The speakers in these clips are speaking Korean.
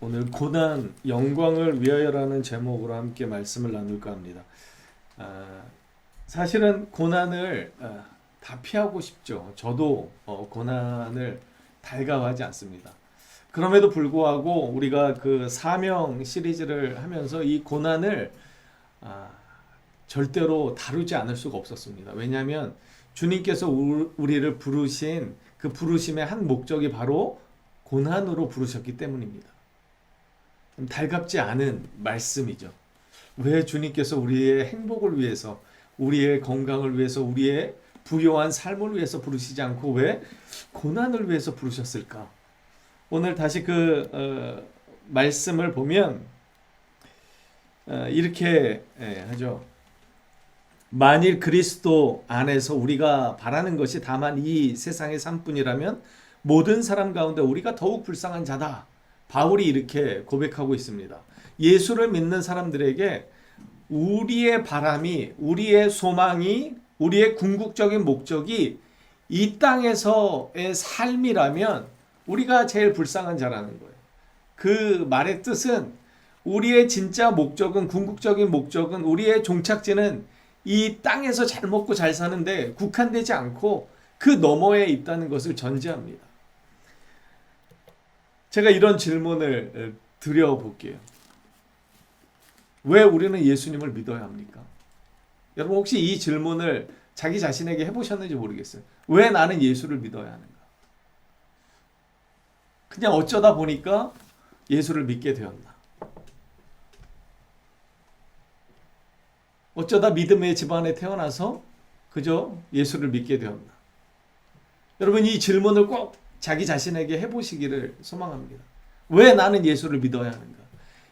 오늘 고난 영광을 위하여라는 제목으로 함께 말씀을 나눌까 합니다. 아, 사실은 고난을 아, 다 피하고 싶죠. 저도 어, 고난을 달가워하지 않습니다. 그럼에도 불구하고 우리가 그 사명 시리즈를 하면서 이 고난을 아, 절대로 다루지 않을 수가 없었습니다. 왜냐하면 주님께서 우- 우리를 부르신 그 부르심의 한 목적이 바로 고난으로 부르셨기 때문입니다. 달갑지 않은 말씀이죠. 왜 주님께서 우리의 행복을 위해서, 우리의 건강을 위해서, 우리의 부요한 삶을 위해서 부르시지 않고 왜 고난을 위해서 부르셨을까? 오늘 다시 그 어, 말씀을 보면 어, 이렇게 예, 하죠. 만일 그리스도 안에서 우리가 바라는 것이 다만 이 세상의 삶뿐이라면 모든 사람 가운데 우리가 더욱 불쌍한 자다. 바울이 이렇게 고백하고 있습니다. 예수를 믿는 사람들에게 우리의 바람이, 우리의 소망이, 우리의 궁극적인 목적이 이 땅에서의 삶이라면 우리가 제일 불쌍한 자라는 거예요. 그 말의 뜻은 우리의 진짜 목적은, 궁극적인 목적은, 우리의 종착지는 이 땅에서 잘 먹고 잘 사는데 국한되지 않고 그 너머에 있다는 것을 전제합니다. 제가 이런 질문을 어, 드려볼게요. 왜 우리는 예수님을 믿어야 합니까? 여러분 혹시 이 질문을 자기 자신에게 해보셨는지 모르겠어요. 왜 나는 예수를 믿어야 하는가? 그냥 어쩌다 보니까 예수를 믿게 되었나? 어쩌다 믿음의 집안에 태어나서 그저 예수를 믿게 되었나? 여러분 이 질문을 꼭 자기 자신에게 해보시기를 소망합니다. 왜 나는 예수를 믿어야 하는가?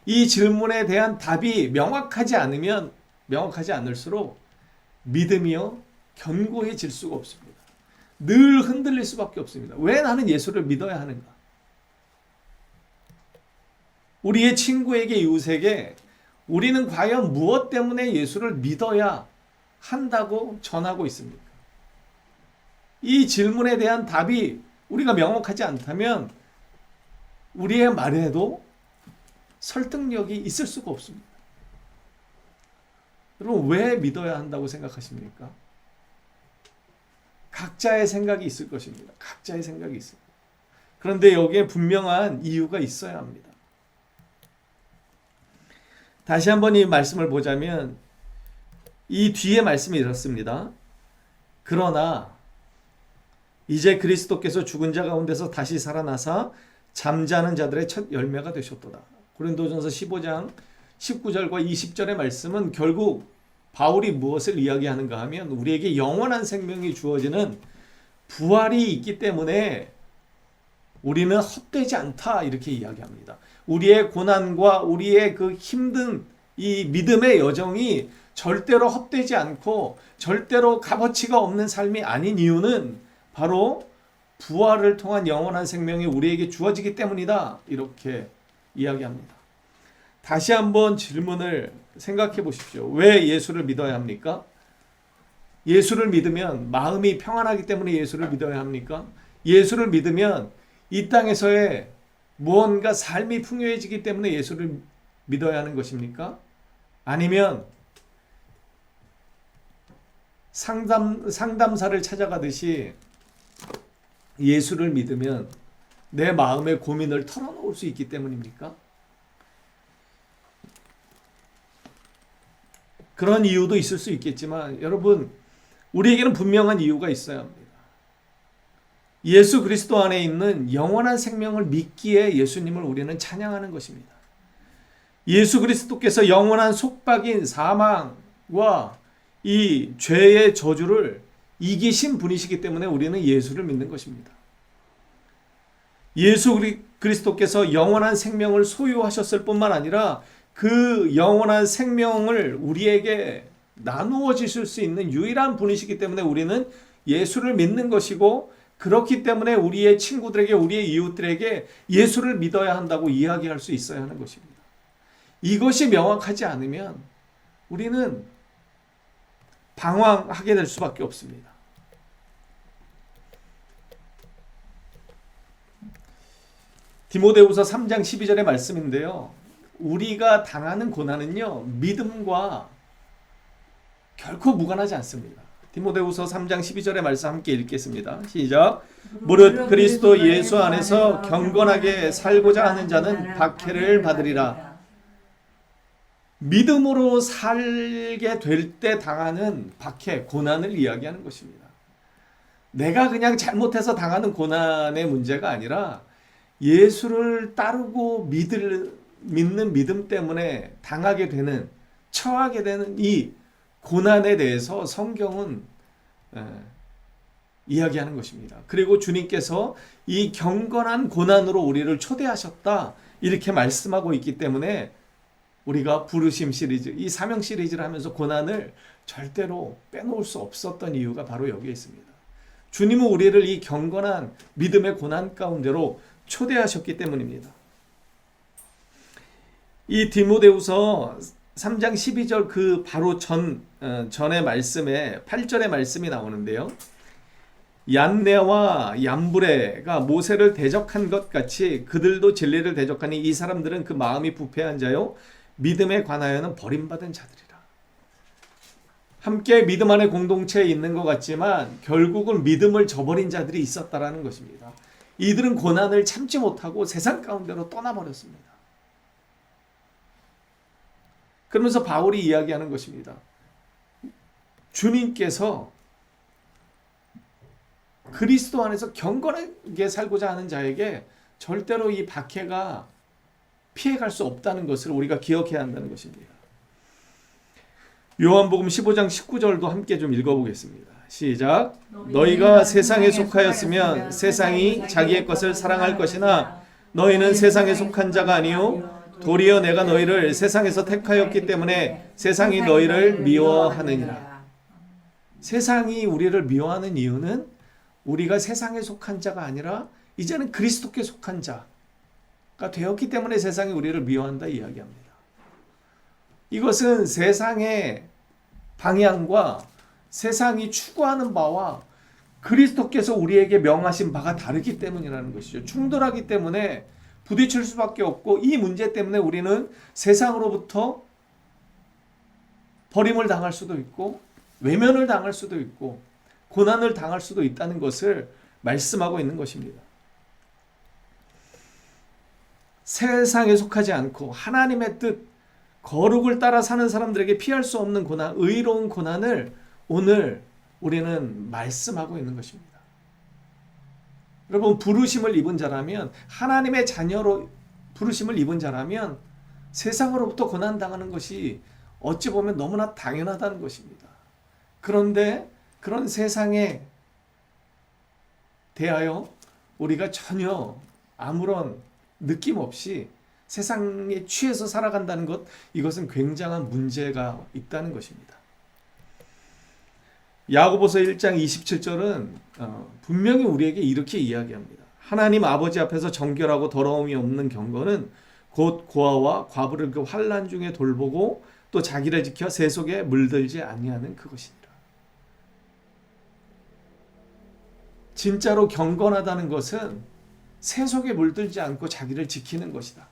이 질문에 대한 답이 명확하지 않으면 명확하지 않을수록 믿음이요 견고해질 수가 없습니다. 늘 흔들릴 수밖에 없습니다. 왜 나는 예수를 믿어야 하는가? 우리의 친구에게 이웃에게 우리는 과연 무엇 때문에 예수를 믿어야 한다고 전하고 있습니까? 이 질문에 대한 답이 우리가 명확하지 않다면 우리의 말에도 설득력이 있을 수가 없습니다. 여러분 왜 믿어야 한다고 생각하십니까? 각자의 생각이 있을 것입니다. 각자의 생각이 있습니다. 그런데 여기에 분명한 이유가 있어야 합니다. 다시 한번 이 말씀을 보자면 이 뒤에 말씀이 이렇습니다. 그러나 이제 그리스도께서 죽은 자 가운데서 다시 살아나사 잠자는 자들의 첫 열매가 되셨도다. 고린도전서 15장 19절과 20절의 말씀은 결국 바울이 무엇을 이야기하는가 하면 우리에게 영원한 생명이 주어지는 부활이 있기 때문에 우리는 헛되지 않다 이렇게 이야기합니다. 우리의 고난과 우리의 그 힘든 이 믿음의 여정이 절대로 헛되지 않고 절대로 값어치가 없는 삶이 아닌 이유는 바로 부활을 통한 영원한 생명이 우리에게 주어지기 때문이다. 이렇게 이야기합니다. 다시 한번 질문을 생각해 보십시오. 왜 예수를 믿어야 합니까? 예수를 믿으면 마음이 평안하기 때문에 예수를 믿어야 합니까? 예수를 믿으면 이 땅에서의 무언가 삶이 풍요해지기 때문에 예수를 믿어야 하는 것입니까? 아니면 상담 상담사를 찾아가듯이 예수를 믿으면 내 마음의 고민을 털어놓을 수 있기 때문입니까? 그런 이유도 있을 수 있겠지만 여러분 우리에게는 분명한 이유가 있어야 합니다. 예수 그리스도 안에 있는 영원한 생명을 믿기에 예수님을 우리는 찬양하는 것입니다. 예수 그리스도께서 영원한 속박인 사망과 이 죄의 저주를 이기신 분이시기 때문에 우리는 예수를 믿는 것입니다. 예수 그리- 그리스도께서 영원한 생명을 소유하셨을 뿐만 아니라 그 영원한 생명을 우리에게 나누어 주실 수 있는 유일한 분이시기 때문에 우리는 예수를 믿는 것이고 그렇기 때문에 우리의 친구들에게 우리의 이웃들에게 예수를 믿어야 한다고 이야기할 수 있어야 하는 것입니다. 이것이 명확하지 않으면 우리는 방황하게 될 수밖에 없습니다. 디모데후서 3장 12절의 말씀인데요. 우리가 당하는 고난은요. 믿음과 결코 무관하지 않습니다. 디모데후서 3장 12절의 말씀 함께 읽겠습니다. 시작. 무릇 그리스도 예수 안에서 경건하게 살고자 하는 자는 박해를 받으리라. 믿음으로 살게 될 때 당하는 박해, 고난을 이야기하는 것입니다. 내가 그냥 잘못해서 당하는 고난의 문제가 아니라 예수를 따르고 믿을, 믿는 믿음 때문에 당하게 되는, 처하게 되는 이 고난에 대해서 성경은 에, 이야기하는 것입니다. 그리고 주님께서 이 경건한 고난으로 우리를 초대하셨다. 이렇게 말씀하고 있기 때문에 우리가 부르심 시리즈, 이 사명 시리즈를 하면서 고난을 절대로 빼놓을 수 없었던 이유가 바로 여기에 있습니다. 주님은 우리를 이 경건한 믿음의 고난 가운데로 초대하셨기 때문입니다. 이 디모데후서 3장 12절 그 바로 전 어, 전의 말씀에 8절의 말씀이 나오는데요. 얀네와 얀브레가 모세를 대적한 것 같이 그들도 진리를 대적하니 이 사람들은 그 마음이 부패한 자요 믿음에 관하여는 버림받은 자들이라. 함께 믿음 안에 공동체에 있는 것 같지만 결국은 믿음을 저버린 자들이 있었다라는 것입니다. 이들은 고난을 참지 못하고 세상 가운데로 떠나버렸습니다. 그러면서 바울이 이야기하는 것입니다. 주님께서 그리스도 안에서 경건하게 살고자 하는 자에게 절대로 이 박해가 피해갈 수 없다는 것을 우리가 기억해야 한다는 것입니다. 요한복음 15장 19절도 함께 좀 읽어보겠습니다. 시작. 너희가 세상에 속하였으면 세상이 자기의 것을 사랑할 것이나 너희는 세상에 속한 자가 아니요 도리어 내가 너희를 세상에서 택하였기 때문에 세상이 너희를 미워하느니라. 세상이 우리를 미워하는 이유는 우리가 세상에 속한 자가 아니라 이제는 그리스도께 속한 자가 되었기 때문에 세상이 우리를 미워한다 이야기합니다. 이것은 세상의 방향과 세상이 추구하는 바와 그리스도께서 우리에게 명하신 바가 다르기 때문이라는 것이죠. 충돌하기 때문에 부딪힐 수밖에 없고 이 문제 때문에 우리는 세상으로부터 버림을 당할 수도 있고 외면을 당할 수도 있고 고난을 당할 수도 있다는 것을 말씀하고 있는 것입니다. 세상에 속하지 않고 하나님의 뜻, 거룩을 따라 사는 사람들에게 피할 수 없는 고난, 의로운 고난을 오늘 우리는 말씀하고 있는 것입니다. 여러분, 부르심을 입은 자라면, 하나님의 자녀로 부르심을 입은 자라면 세상으로부터 고난 당하는 것이 어찌 보면 너무나 당연하다는 것입니다. 그런데 그런 세상에 대하여 우리가 전혀 아무런 느낌 없이 세상에 취해서 살아간다는 것, 이것은 굉장한 문제가 있다는 것입니다. 야고보서 1장 27절은 어, 분명히 우리에게 이렇게 이야기합니다. 하나님 아버지 앞에서 정결하고 더러움이 없는 경건은 곧 고아와 과부를 그 환란 중에 돌보고 또 자기를 지켜 세 속에 물들지 아니하는 그것이니라. 진짜로 경건하다는 것은 세 속에 물들지 않고 자기를 지키는 것이다.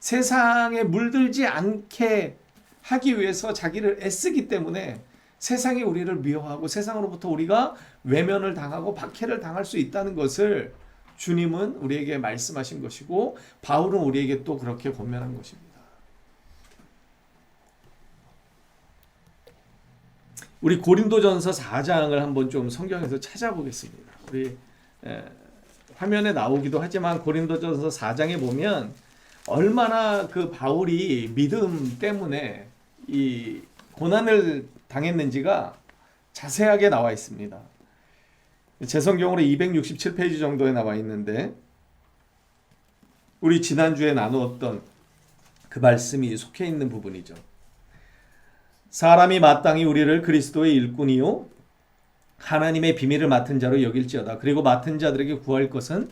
세상에 물들지 않게 하기 위해서 자기를 애쓰기 때문에 세상이 우리를 미워하고 세상으로부터 우리가 외면을 당하고 박해를 당할 수 있다는 것을 주님은 우리에게 말씀하신 것이고 바울은 우리에게 또 그렇게 권면한 것입니다. 우리 고린도전서 4장을 한번 좀 성경에서 찾아보겠습니다. 우리 에, 화면에 나오기도 하지만 고린도전서 4장에 보면 얼마나 그 바울이 믿음 때문에 이 고난을 당했는지가 자세하게 나와 있습니다. 제 성경으로 267페이지 정도에 나와 있는데 우리 지난주에 나누었던 그 말씀이 속해 있는 부분이죠. 사람이 마땅히 우리를 그리스도의 일꾼이요 하나님의 비밀을 맡은 자로 여길지어다. 그리고 맡은 자들에게 구할 것은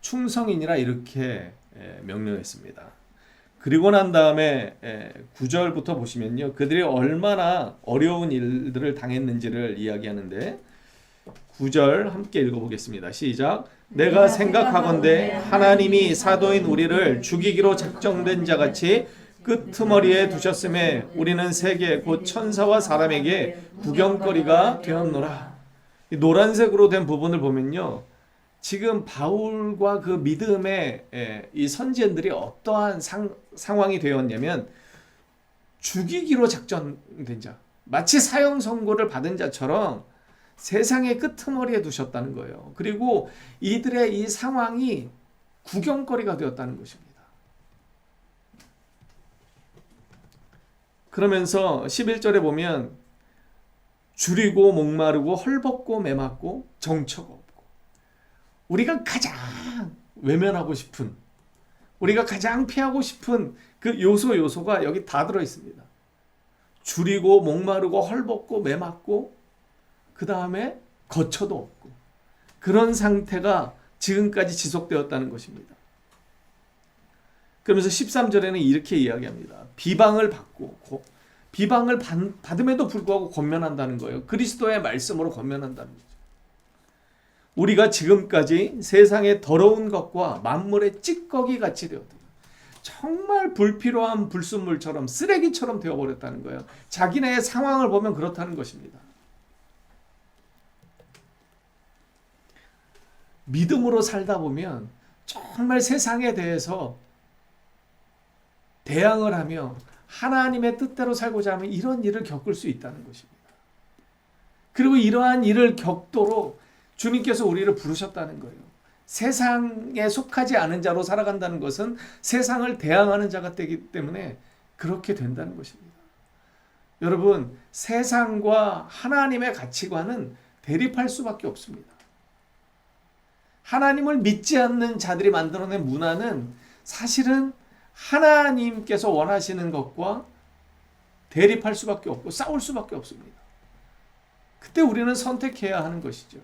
충성이니라 이렇게 명령했습니다. 그리고 난 다음에 9절부터 보시면요. 그들이 얼마나 어려운 일들을 당했는지를 이야기하는데 9절 함께 읽어보겠습니다. 시작. 내가 생각하건대 하나님이 사도인 우리를 죽이기로 작정된 자 같이 끄트머리에 두셨음에 우리는 세계 곧 천사와 사람에게 구경거리가 되었노라. 이 노란색으로 된 부분을 보면요. 지금 바울과 그 믿음의 에, 이 선지자들이 어떠한 상, 상황이 되었냐면 죽이기로 작전된 자, 마치 사형 선고를 받은 자처럼 세상의 끄트머리에 두셨다는 거예요. 그리고 이들의 이 상황이 구경거리가 되었다는 것입니다. 그러면서 11절에 보면 줄이고 목마르고 헐벗고 매맞고 정처가 없고 우리가 가장 외면하고 싶은 우리가 가장 피하고 싶은 그 요소 요소가 여기 다 들어 있습니다. 줄이고 목마르고 헐벗고 매맞고 그 다음에 거처도 없고 그런 상태가 지금까지 지속되었다는 것입니다. 그러면서 13절에는 이렇게 이야기합니다. 비방을 받고 고- 비방을 받, 받음에도 불구하고 권면한다는 거예요. 그리스도의 말씀으로 권면한다는 거죠. 우리가 지금까지 세상의 더러운 것과 만물의 찌꺼기 같이 되었다. 정말 불필요한 불순물처럼 쓰레기처럼 되어버렸다는 거예요. 자기네의 상황을 보면 그렇다는 것입니다. 믿음으로 살다 보면 정말 세상에 대해서 대항을 하며 하나님의 뜻대로 살고자 하면 이런 일을 겪을 수 있다는 것입니다. 그리고 이러한 일을 겪도록 주님께서 우리를 부르셨다는 거예요. 세상에 속하지 않은 자로 살아간다는 것은 세상을 대항하는 자가 되기 때문에 그렇게 된다는 것입니다. 여러분, 세상과 하나님의 가치관은 대립할 수밖에 없습니다. 하나님을 믿지 않는 자들이 만들어낸 문화는 사실은 하나님께서 원하시는 것과 대립할 수밖에 없고 싸울 수밖에 없습니다. 그때 우리는 선택해야 하는 것이죠.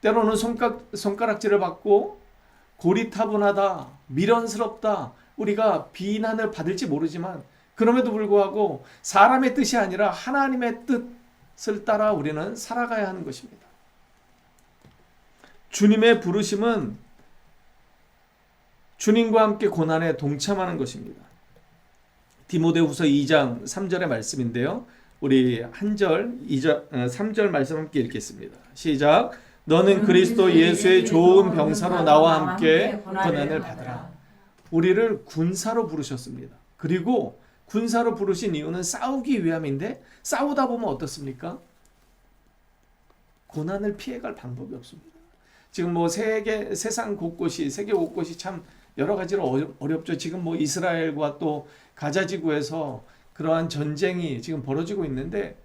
때로는 손가, 손가락질을 받고 고리타분하다, 미련스럽다, 우리가 비난을 받을지 모르지만 그럼에도 불구하고 사람의 뜻이 아니라 하나님의 뜻을 따라 우리는 살아가야 하는 것입니다. 주님의 부르심은 주님과 함께 고난에 동참하는 것입니다. 디모데후서 2장 3절의 말씀인데요. 우리 한 절, 2절, 3절 말씀 함께 읽겠습니다. 시작. 너는 그리스도 예수의 좋은 병사로 나와 함께 고난을 받으라. 우리를 군사로 부르셨습니다. 그리고 군사로 부르신 이유는 싸우기 위함인데 싸우다 보면 어떻습니까? 고난을 피해갈 방법이 없습니다. 지금 뭐 세계 세상 곳곳이 세계 곳곳이 참 여러 가지로 어렵, 어렵죠. 지금 뭐 이스라엘과 또 가자 지구에서 그러한 전쟁이 지금 벌어지고 있는데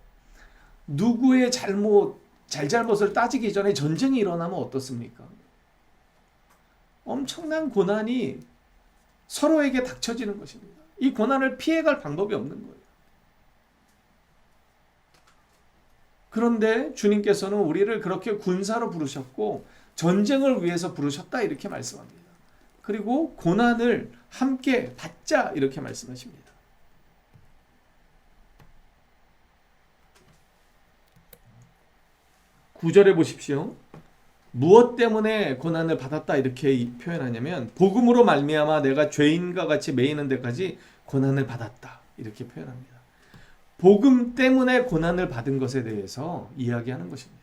누구의 잘못 잘잘못을 따지기 전에 전쟁이 일어나면 어떻습니까? 엄청난 고난이 서로에게 닥쳐지는 것입니다. 이 고난을 피해갈 방법이 없는 거예요. 그런데 주님께서는 우리를 그렇게 군사로 부르셨고 전쟁을 위해서 부르셨다 이렇게 말씀합니다. 그리고 고난을 함께 받자 이렇게 말씀하십니다. 구절에 보십시오. 무엇 때문에 고난을 받았다 이렇게 이- 표현하냐면 복음으로 말미암아 내가 죄인과 같이 매이는 데까지 고난을 받았다 이렇게 표현합니다. 복음 때문에 고난을 받은 것에 대해서 이야기하는 것입니다.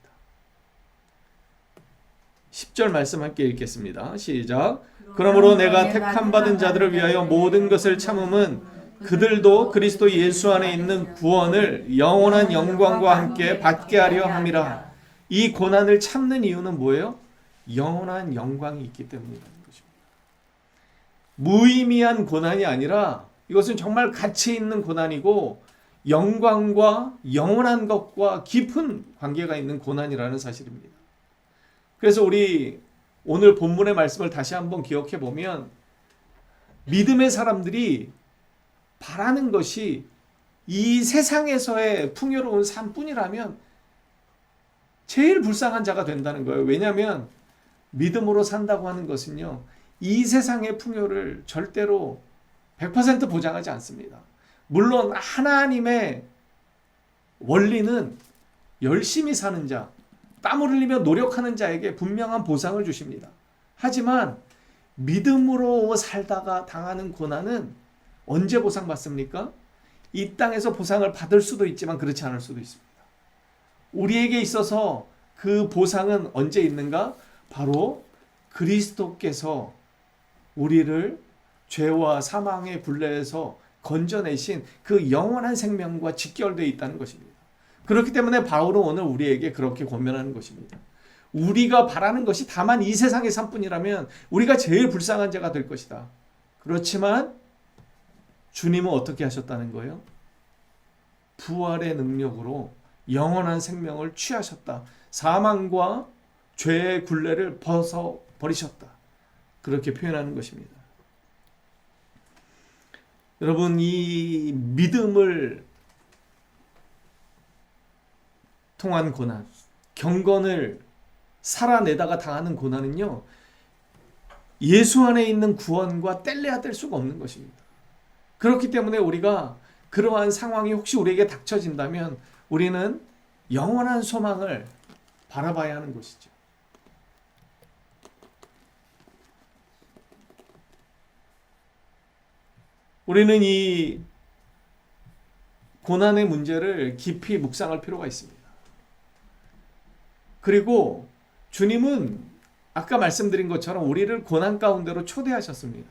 10절 말씀 함께 읽겠습니다. 시작. 그러므로 내가 택함 받은 자들을 위하여 모든 것을 참음은 그들도 그리스도 예수 안에 있는 구원을 영원한 영광과 함께 받게 하려 함이라. 이 고난을 참는 이유는 뭐예요? 영원한 영광이 있기 때문이라는 것입니다. 무의미한 고난이 아니라 이것은 정말 가치 있는 고난이고 영광과 영원한 것과 깊은 관계가 있는 고난이라는 사실입니다. 그래서 우리 오늘 본문의 말씀을 다시 한번 기억해 보면 믿음의 사람들이 바라는 것이 이 세상에서의 풍요로운 삶뿐이라면 제일 불쌍한 자가 된다는 거예요. 왜냐하면 믿음으로 산다고 하는 것은요, 이 세상의 풍요를 절대로 100% 보장하지 않습니다. 물론 하나님의 원리는 열심히 사는 자, 땀을 흘리며 노력하는 자에게 분명한 보상을 주십니다. 하지만 믿음으로 살다가 당하는 고난은 언제 보상받습니까? 이 땅에서 보상을 받을 수도 있지만 그렇지 않을 수도 있습니다. 우리에게 있어서 그 보상은 언제 있는가? 바로 그리스도께서 우리를 죄와 사망의 굴레에서 건져내신 그 영원한 생명과 직결되어 있다는 것입니다. 그렇기 때문에 바울은 오늘 우리에게 그렇게 권면하는 것입니다. 우리가 바라는 것이 다만 이 세상의 삶뿐이라면 우리가 제일 불쌍한 자가 될 것이다. 그렇지만 주님은 어떻게 하셨다는 거예요? 부활의 능력으로 영원한 생명을 취하셨다. 사망과 죄의 굴레를 벗어 버리셨다. 그렇게 표현하는 것입니다. 여러분 이 믿음을 통한 고난, 경건을 살아내다가 당하는 고난은요. 예수 안에 있는 구원과 뗄래야 뗄 수가 없는 것입니다. 그렇기 때문에 우리가 그러한 상황이 혹시 우리에게 닥쳐진다면 우리는 영원한 소망을 바라봐야 하는 것이죠. 우리는 이 고난의 문제를 깊이 묵상할 필요가 있습니다. 그리고 주님은 아까 말씀드린 것처럼 우리를 고난 가운데로 초대하셨습니다.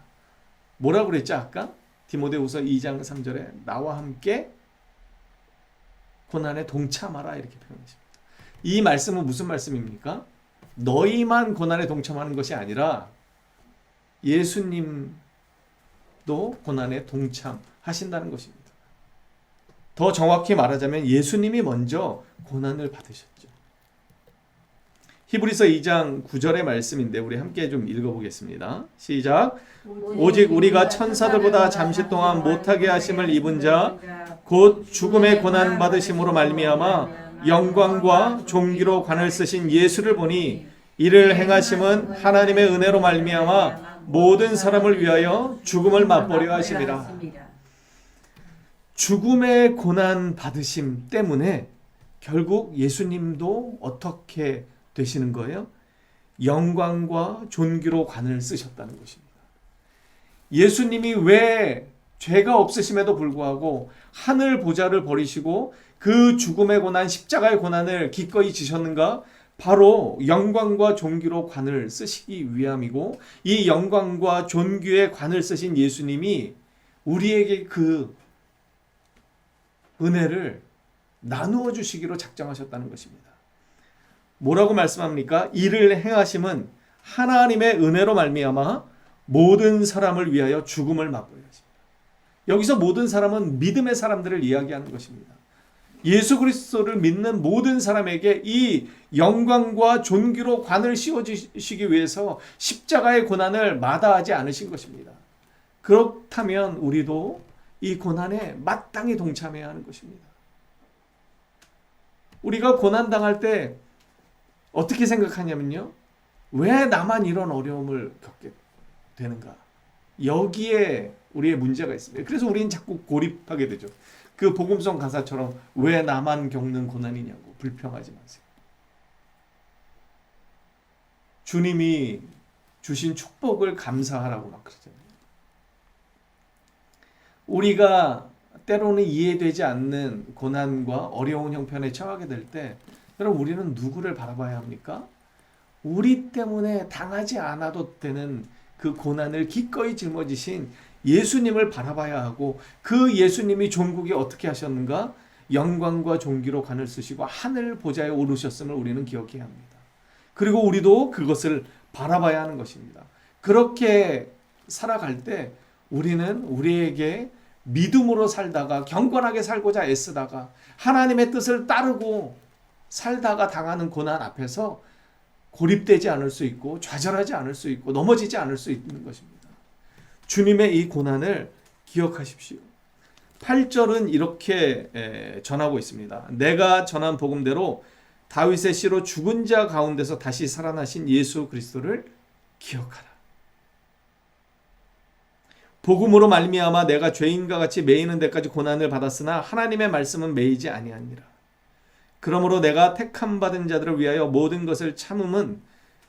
뭐라고 그랬죠, 아까? 디모데후서 2장 3절에 나와 함께 고난에 동참하라 이렇게 표현했습니다. 이 말씀은 무슨 말씀입니까? 너희만 고난에 동참하는 것이 아니라 예수님도 고난에 동참하신다는 것입니다. 더 정확히 말하자면 예수님이 먼저 고난을 받으셨죠. 히브리서 2장 9절의 말씀인데 우리 함께 좀 읽어보겠습니다. 시작. 오직 우리가 천사들보다 잠시 동안 못하게 하심을 입은 자 곧 죽음의 고난 받으심으로 말미암아 영광과 존귀로 관을 쓰신 예수를 보니 이를 행하심은 하나님의 은혜로 말미암아 모든 사람을 위하여 죽음을 맛보려 하심이라. 죽음의 고난 받으심 때문에 결국 예수님도 어떻게 되시는 거예요? 영광과 존귀로 관을 쓰셨다는 것입니다. 예수님이 왜 죄가 없으심에도 불구하고 하늘 보좌를 버리시고 그 죽음의 고난, 십자가의 고난을 기꺼이 지셨는가? 바로 영광과 존귀로 관을 쓰시기 위함이고 이 영광과 존귀의 관을 쓰신 예수님이 우리에게 그 은혜를 나누어 주시기로 작정하셨다는 것입니다. 뭐라고 말씀합니까? 이를 행하심은 하나님의 은혜로 말미암아 모든 사람을 위하여 죽음을 맛보려 하십니다. 여기서 모든 사람은 믿음의 사람들을 이야기하는 것입니다. 예수 그리스도를 믿는 모든 사람에게 이 영광과 존귀로 관을 씌워 주시기 위해서 십자가의 고난을 마다하지 않으신 것입니다. 그렇다면 우리도 이 고난에 마땅히 동참해야 하는 것입니다. 우리가 고난 당할 때 어떻게 생각하냐면요. 왜 나만 이런 어려움을 겪게 되는가? 여기에 우리의 문제가 있습니다. 그래서 우리는 자꾸 고립하게 되죠. 그 복음성 가사처럼 왜 나만 겪는 고난이냐고 불평하지 마세요. 주님이 주신 축복을 감사하라고 막 그러잖아요. 우리가 때로는 이해되지 않는 고난과 어려운 형편에 처하게 될 때, 여러분 우리는 누구를 바라봐야 합니까? 우리 때문에 당하지 않아도 되는 그 고난을 기꺼이 짊어지신 예수님을 바라봐야 하고 그 예수님이 종국에 어떻게 하셨는가? 영광과 존귀로 관을 쓰시고 하늘 보좌에 오르셨음을 우리는 기억해야 합니다. 그리고 우리도 그것을 바라봐야 하는 것입니다. 그렇게 살아갈 때 우리는 우리에게 믿음으로 살다가 경건하게 살고자 애쓰다가 하나님의 뜻을 따르고 살다가 당하는 고난 앞에서 고립되지 않을 수 있고 좌절하지 않을 수 있고 넘어지지 않을 수 있는 것입니다. 주님의 이 고난을 기억하십시오. 8절은 이렇게 전하고 있습니다. 내가 전한 복음대로 다윗의 씨로 죽은 자 가운데서 다시 살아나신 예수 그리스도를 기억하라. 복음으로 말미암아 내가 죄인과 같이 매이는 데까지 고난을 받았으나 하나님의 말씀은 매이지 아니하니라. 그러므로 내가 택함 받은 자들을 위하여 모든 것을 참음은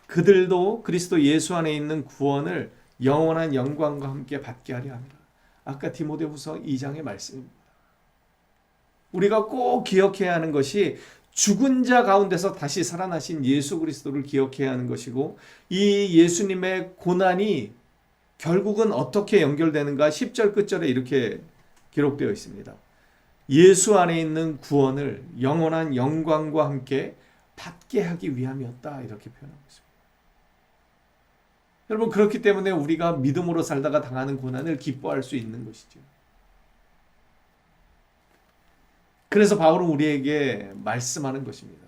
그들도 그리스도 예수 안에 있는 구원을 영원한 영광과 함께 받게 하려 함이라. 아까 디모데후서 2장의 말씀입니다. 우리가 꼭 기억해야 하는 것이 죽은 자 가운데서 다시 살아나신 예수 그리스도를 기억해야 하는 것이고 이 예수님의 고난이 결국은 어떻게 연결되는가 10절 끝절에 이렇게 기록되어 있습니다. 예수 안에 있는 구원을 영원한 영광과 함께 받게 하기 위함이었다 이렇게 표현하고 있습니다. 여러분 그렇기 때문에 우리가 믿음으로 살다가 당하는 고난을 기뻐할 수 있는 것이죠. 그래서 바울은 우리에게 말씀하는 것입니다.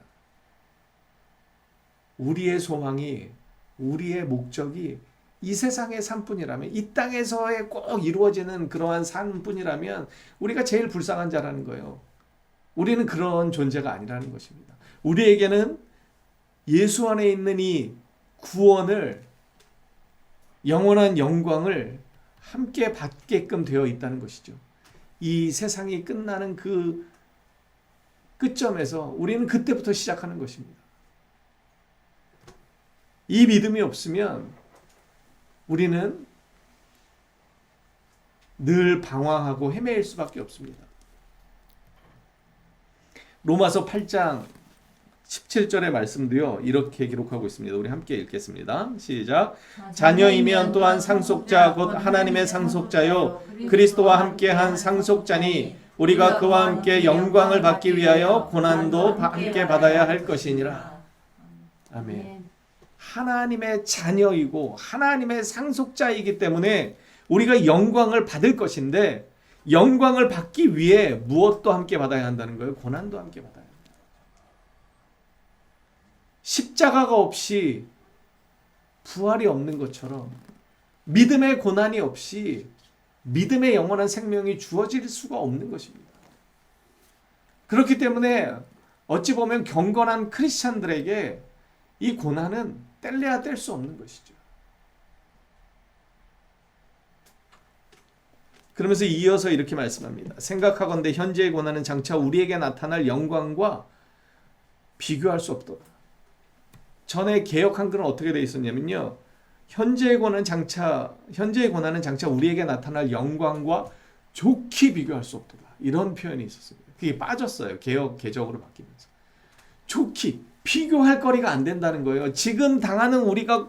우리의 소망이 우리의 목적이 이 세상의 삶뿐이라면 이 땅에서의 꼭 이루어지는 그러한 삶뿐이라면 우리가 제일 불쌍한 자라는 거예요. 우리는 그런 존재가 아니라는 것입니다. 우리에게는 예수 안에 있는 이 구원을 영원한 영광을 함께 받게끔 되어 있다는 것이죠. 이 세상이 끝나는 그 끝점에서 우리는 그때부터 시작하는 것입니다. 이 믿음이 없으면 우리는 늘 방황하고 헤매일 수밖에 없습니다. 로마서 8장 17절의 말씀도요. 이렇게 기록하고 있습니다. 우리 함께 읽겠습니다. 시작. 자녀이면 또한 상속자 곧 하나님의 상속자요 그리스도와 함께 한 상속자니 우리가 그와 함께 영광을 받기 위하여 고난도 바- 함께 받아야 할 것이니라. 아멘. 하나님의 자녀이고 하나님의 상속자이기 때문에 우리가 영광을 받을 것인데 영광을 받기 위해 무엇도 함께 받아야 한다는 거예요. 고난도 함께 받아야 합니다. 십자가가 없이 부활이 없는 것처럼 믿음의 고난이 없이 믿음의 영원한 생명이 주어질 수가 없는 것입니다. 그렇기 때문에 어찌 보면 경건한 크리스찬들에게 이 고난은 뗄래야 뗄 수 없는 것이죠. 그러면서 이어서 이렇게 말씀합니다. 생각하건대 현재의 고난은 장차 우리에게 나타날 영광과 비교할 수 없도다. 전에 개혁 한글은 어떻게 되어 있었냐면요. 현재의 고난은 장차 현재의 고난은 장차 우리에게 나타날 영광과 좋게 비교할 수 없도다. 이런 표현이 있었습니다. 그게 빠졌어요. 개혁 개적으로 바뀌면서. 좋게 비교할 거리가 안 된다는 거예요. 지금 당하는 우리가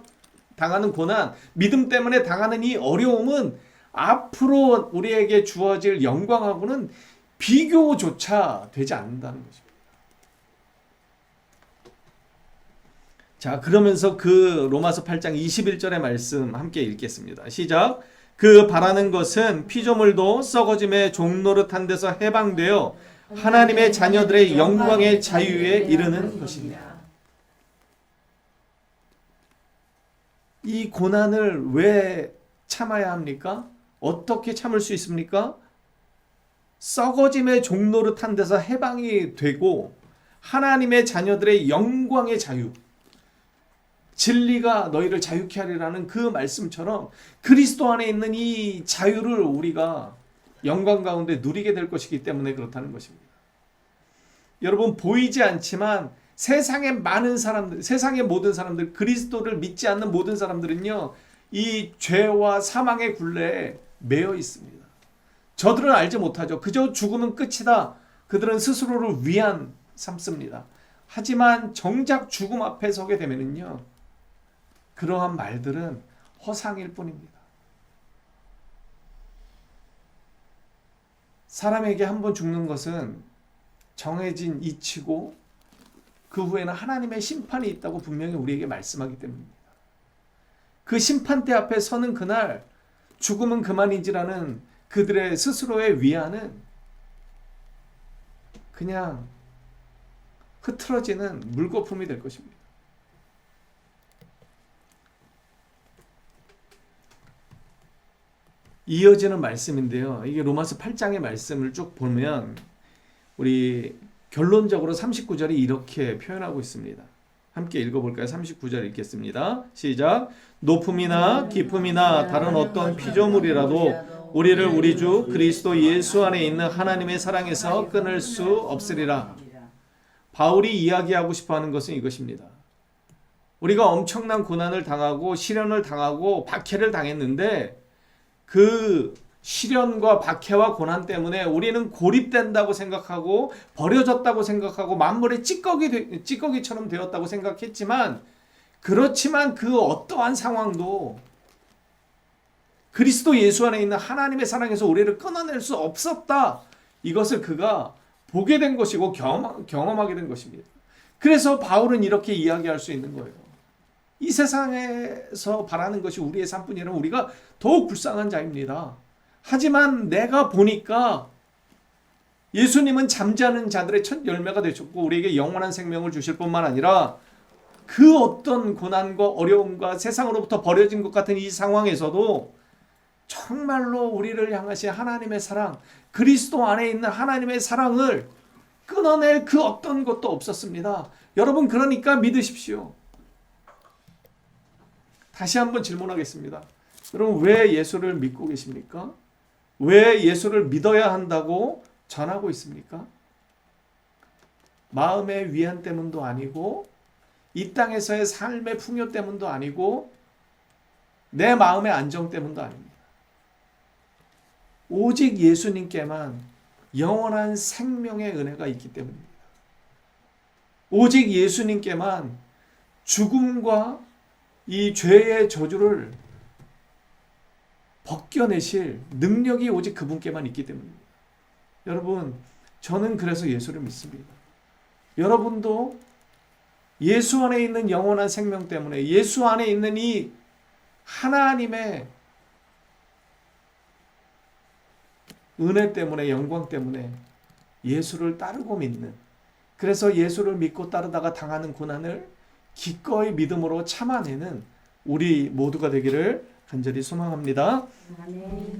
당하는 고난, 믿음 때문에 당하는 이 어려움은 앞으로 우리에게 주어질 영광하고는 비교조차 되지 않는다는 것입니다. 자, 그러면서 그 로마서 8장 21절의 말씀 함께 읽겠습니다. 시작. 그 바라는 것은 피조물도 썩어짐의 종노릇한 데서 해방되어 하나님의 자녀들의 영광의 자유에 이르는 것입니다. 이 고난을 왜 참아야 합니까? 어떻게 참을 수 있습니까? 썩어짐의 종노릇한 데서 해방이 되고 하나님의 자녀들의 영광의 자유 진리가 너희를 자유케 하리라는 그 말씀처럼 그리스도 안에 있는 이 자유를 우리가 영광 가운데 누리게 될 것이기 때문에 그렇다는 것입니다. 여러분 보이지 않지만 세상의 많은 사람들, 세상의 모든 사람들, 그리스도를 믿지 않는 모든 사람들은요, 이 죄와 사망의 굴레에 매여 있습니다. 저들은 알지 못하죠. 그저 죽으면 끝이다. 그들은 스스로를 위안 삼습니다. 하지만 정작 죽음 앞에 서게 되면은요, 그러한 말들은 허상일 뿐입니다. 사람에게 한 번 죽는 것은 정해진 이치고 그 후에는 하나님의 심판이 있다고 분명히 우리에게 말씀하기 때문입니다. 그 심판대 앞에 서는 그날 죽음은 그만이지라는 그들의 스스로의 위안은 그냥 흐트러지는 물거품이 될 것입니다. 이어지는 말씀인데요. 이게 로마서 8장의 말씀을 쭉 보면 우리 결론적으로 39절이 이렇게 표현하고 있습니다. 함께 읽어볼까요? 39절 읽겠습니다. 시작. 높음이나 깊음이나 다른 어떤 피조물이라도 우리를 우리 주 그리스도 예수 안에 있는 하나님의 사랑에서 끊을 수 없으리라. 바울이 이야기하고 싶어 하는 것은 이것입니다. 우리가 엄청난 고난을 당하고 시련을 당하고 박해를 당했는데 그 시련과 박해와 고난 때문에 우리는 고립된다고 생각하고 버려졌다고 생각하고 만물의 찌꺼기 되- 찌꺼기처럼 되었다고 생각했지만 그렇지만 그 어떠한 상황도 그리스도 예수 안에 있는 하나님의 사랑에서 우리를 끊어낼 수 없었다. 이것을 그가 보게 된 것이고 경험, 경험하게 된 것입니다. 그래서 바울은 이렇게 이야기할 수 있는 거예요. 이 세상에서 바라는 것이 우리의 삶뿐이라 우리가 더욱 불쌍한 자입니다. 하지만 내가 보니까 예수님은 잠자는 자들의 첫 열매가 되셨고 우리에게 영원한 생명을 주실 뿐만 아니라 그 어떤 고난과 어려움과 세상으로부터 버려진 것 같은 이 상황에서도 정말로 우리를 향하신 하나님의 사랑, 그리스도 안에 있는 하나님의 사랑을 끊어낼 그 어떤 것도 없었습니다. 여러분 그러니까 믿으십시오. 다시 한번 질문하겠습니다. 여러분 왜 예수를 믿고 계십니까? 왜 예수를 믿어야 한다고 전하고 있습니까? 마음의 위안 때문도 아니고 이 땅에서의 삶의 풍요 때문도 아니고 내 마음의 안정 때문도 아닙니다. 오직 예수님께만 영원한 생명의 은혜가 있기 때문입니다. 오직 예수님께만 죽음과 이 죄의 저주를 벗겨내실 능력이 오직 그분께만 있기 때문입니다. 여러분, 저는 그래서 예수를 믿습니다. 여러분도 예수 안에 있는 영원한 생명 때문에 예수 안에 있는 이 하나님의 은혜 때문에 영광 때문에 예수를 따르고 믿는 그래서 예수를 믿고 따르다가 당하는 고난을 기꺼이 믿음으로 참아내는 우리 모두가 되기를 간절히 소망합니다. 아멘.